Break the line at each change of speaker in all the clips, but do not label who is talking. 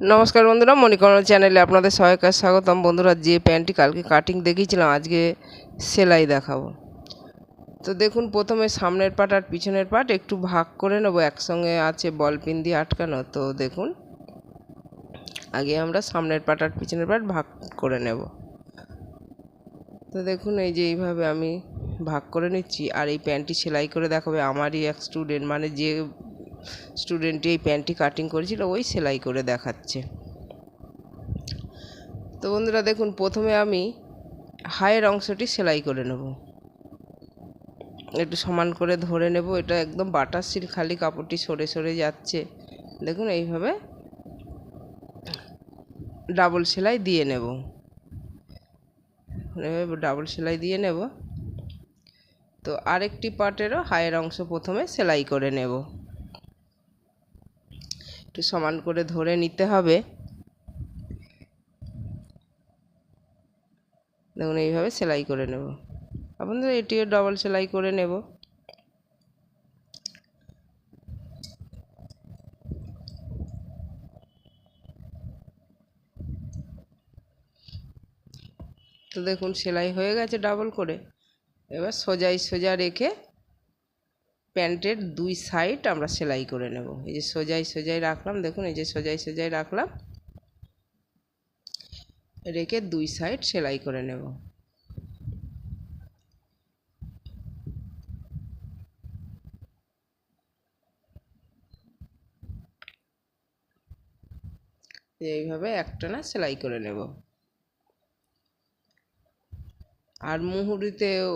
নমস্কার বন্ধুরা, মণিকর্ণ চ্যানেলে আপনাদের সবাইকে স্বাগতম। বন্ধুরা, যে প্যান্টটি কালকে কাটিং দেখিয়েছিলাম, আজকে সেলাই দেখাবো। তো দেখুন, প্রথমে সামনের পাট আর পিছনের পাট একটু ভাগ করে নেব। একসঙ্গে আছে বল পিন দিয়ে আটকানো। তো দেখুন, আগে আমরা সামনের পাট আর পিছনের পাট ভাগ করে নেব। তো দেখুন, এই যে এইভাবে আমি ভাগ করে নিচ্ছি। আর এই প্যান্টটি সেলাই করে দেখাবে আমারই এক স্টুডেন্ট মানে যে স্টুডেন্টটি এই প্যান্টটি কাটিং করেছিল, ওই সেলাই করে দেখাচ্ছে। তো বন্ধুরা, দেখুন, প্রথমে আমি হায়ের অংশটি সেলাই করে নেব। একটু সমান করে ধরে নেব, এটা একদম বাটার সিল খালি কাপড়টি সরে সরে যাচ্ছে। দেখুন, এইভাবে ডাবল সেলাই দিয়ে নেব। ডাবল সেলাই দিয়ে নেব। তো আরেকটি পার্টেরও হায়ের অংশ প্রথমে সেলাই করে নেব। একটু সমান করে ধরে নিতে হবে। দেখুন, এইভাবে সেলাই করে নেব। আপনাদের এটিও ডবল সেলাই করে নেব। তো দেখুন, সেলাই হয়ে গেছে ডাবল করে। এবার সোজাই সোজা রেখে প্যান্টের দুই সাইড আমরা সেলাই করে নেব। এই যে সোজাই সোজাই রাখলাম, দেখুন এই যে সোজাই সোজাই রাখলাম। রেখে দুই সাইড সেলাই করে নেব। এইভাবে একটানা সেলাই করে নেব। আর মুহুরিতেও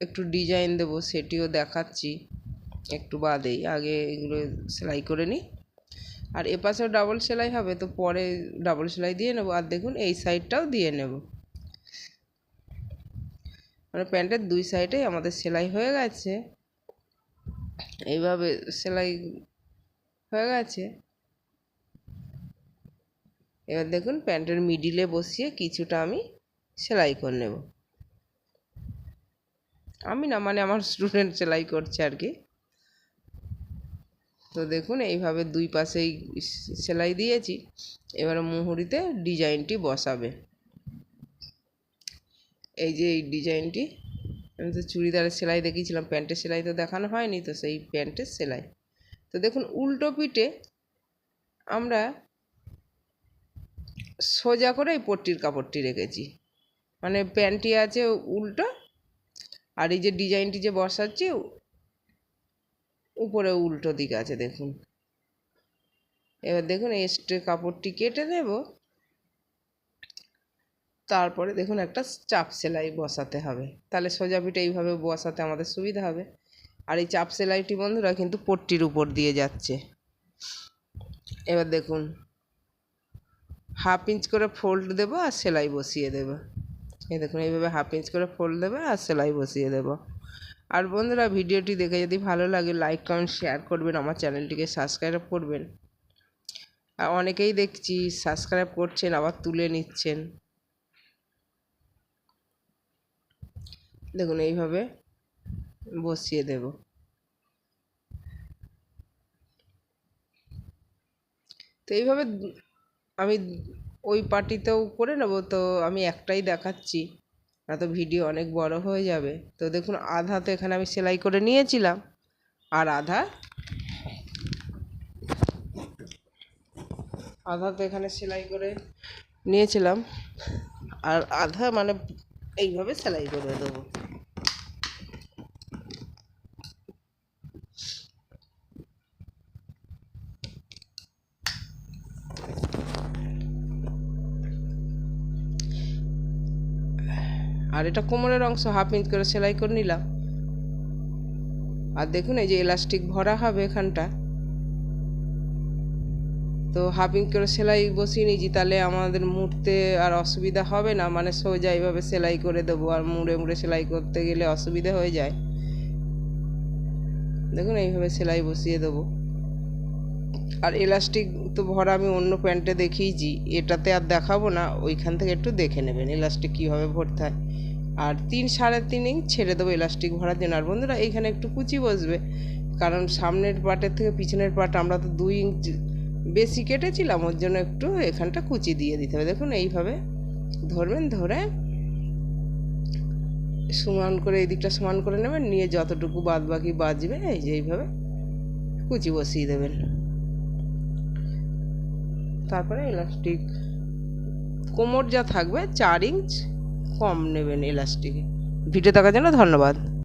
একটু ডিজাইন দেবো, সেটিও দেখাচ্ছি। একটু বাদেই, আগে এগুলো সেলাই করে নিই। আর এপাশেও ডাবল সেলাই হবে, তো পরে ডাবল সেলাই দিয়ে নেব। আর দেখুন, এই সাইডটাও দিয়ে নেব। মানে প্যান্টের দুই সাইডেই আমাদের সেলাই হয়ে গেছে। এইভাবে সেলাই হয়ে গেছে। এবার দেখুন, প্যান্টের মিডিলে বসিয়ে কিছুটা আমি সেলাই করে নেব। আমি না মানে আমার স্টুডেন্ট সেলাই করছে আর কি। তো দেখুন, এইভাবে দুই পাশেই সেলাই দিয়েছি। এবার মুহুরিতে ডিজাইনটি বসাবে। এই যে এই ডিজাইনটি, আমি তো চুড়িদারের সেলাই দেখিয়েছিলাম, প্যান্টের সেলাই তো দেখানো হয়নি, তো সেই প্যান্টের সেলাই। তো দেখুন, উল্টো পিঠে আমরা সোজা করে এই পট্টির কাপড়টি রেখেছি। মানে প্যান্টটি আছে উল্টো, আর এই যে ডিজাইনটি যে বসাচ্ছি উপরে উল্টো দিক আছে, দেখুন। এবার দেখুন এস্টে কাপড়টি কেটে নেব। তারপরে দেখুন, একটা চাপ সেলাই বসাতে হবে। তাহলে সোজা পিঠে এইভাবে বসাতে আমাদের সুবিধা হবে। আর এই চাপ সেলাইটি, বন্ধুরা, কিন্তু পট্টির উপর দিয়ে যাচ্ছে। এবার দেখুন, হাফ ইঞ্চ করে ফোল্ড দেবো আর সেলাই বসিয়ে দেবো। এই দেখুন, এইভাবে হাফ ইঞ্চ করে ফোল্ড দেবে আর সেলাই বসিয়ে দেবো। আর বন্ধুরা ভিডিওটি দেখে যদি ভালো লাগে লাইক কমেন্ট শেয়ার করবেন, আমার চ্যানেলটিকে সাবস্ক্রাইব করবেন। আর অনেকেই দেখছি সাবস্ক্রাইব করছেন, আবার তুলে নিচ্ছেন। দেখুন, এইভাবে বসিয়ে দেব। তো এইভাবে আমি ওই পার্টিতেও করে নেব, তো আমি একটাই দেখাচ্ছি। না তো ভিডিও অনেক বড় হয়ে যাবে। তো দেখুন, আধা তো এখানে আমি সেলাই করে নিয়েছিলাম। আর আধা? আধা তো এখানে সেলাই করে নিয়েছিলাম। আর আধা মানে এইভাবে সেলাই করে দেবো। আর এটা কোমরের অংশ হাফ ইঞ্চ করে সেলাই করে নিলাম। আর দেখুন এই যে এলাস্টিক ভরা হবে এখানটা। তো হাফ ইঞ্চ করে সেলাই বসিয়ে নিয়েছি, তাহলে আমাদের মুড়তে আর অসুবিধা হবে না মানে সোজা এইভাবে সেলাই করে দেবো, আর মুড়ে মুড়ে সেলাই করতে গেলে অসুবিধা হয়ে যায়। দেখুন এইভাবে সেলাই বসিয়ে দেবো। আর এলাস্টিক তো ভরা আমি অন্য প্যান্টে দেখিয়েছি, এটাতে আর দেখাবো না, ওইখান থেকে একটু দেখে নেবেন এলাস্টিক কীভাবে ভরতে হয়। আর তিন সাড়ে তিন ইঞ্চ ছেড়ে দেবো এলাস্টিক ভরার জন্য। আর বন্ধুরা এইখানে একটু কুচি বসবে, কারণ সামনের পাটের থেকে পিছনের পাট আমরা তো দুই ইঞ্চ বেশি কেটেছিলাম, ওর জন্য একটু এখানটা কুচি দিয়ে দিতে হবে। দেখুন, এইভাবে ধরবেন, ধরে সমান করে, এই দিকটা সমান করে নেবেন, নিয়ে যতটুকু বাদ বাকি বাজবে, এই যে এইভাবে কুচি বসিয়ে দেবেন। তারপরে ইলাস্টিক কোমর যা থাকবে চার ইঞ্চ কম নেবেন এলাস্টিকে। ভিডিও দেখার জন্য ধন্যবাদ।